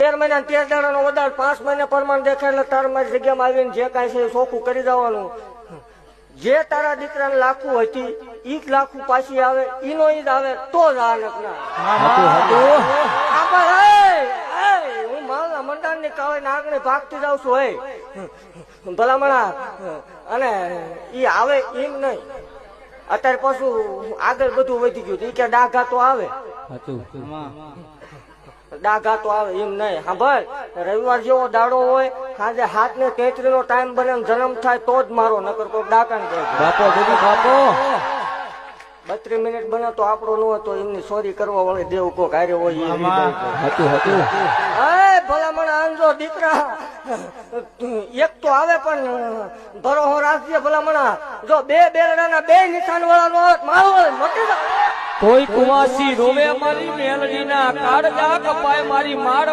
તેર મહિના તેર દાડાનો વધારે પાંચ મહિને પ્રમાણ દેખાય એટલે તાર મારી જગ્યામાં આવીને જે કાંઈ છે ચોખ્ખું કરી દેવાનું. જે તારા દીકરાને લાખું હતી ઈ જ લાખું પાછી આવે ઈનો ઈ જ આવે તો જ આ એ, હું મારા મંડાણની કાવે નાગને ભાગતી જાઉં છું હે. ભલામણા અને ઈ આવે એમ નહીં. અત્યારે પાછું આગળ બધું વધી ગયું ઈ કે ડાઘા તો આવે. ડાઘા તો આવે એમ નહીં. સાંભળ રવિવાર જેવો દાડો હોય સાંજે હાથ ને તેત્રી નો ટાઈમ બને જન્મ થાય તો જ મારો નકર કોઈ ડાકા ને બાપો દીદી બાપો. બત્રીસ મિનિટ બને તો આપણો ન હોય તો એમની સોરી કરવા વાળી દેવ કોક હારે હોય. હતું હતું. એ ભલામણ આંજો દીકરા. એક તો આવે પણ ભરોહો રાખજે ભલામણા. જો બે બેરડાના બે નિશાન વાળા નો મારો મટી જાય કોઈ કુવાસી રોવે મારી મેલડીના કાળજા કપાય મારી માડ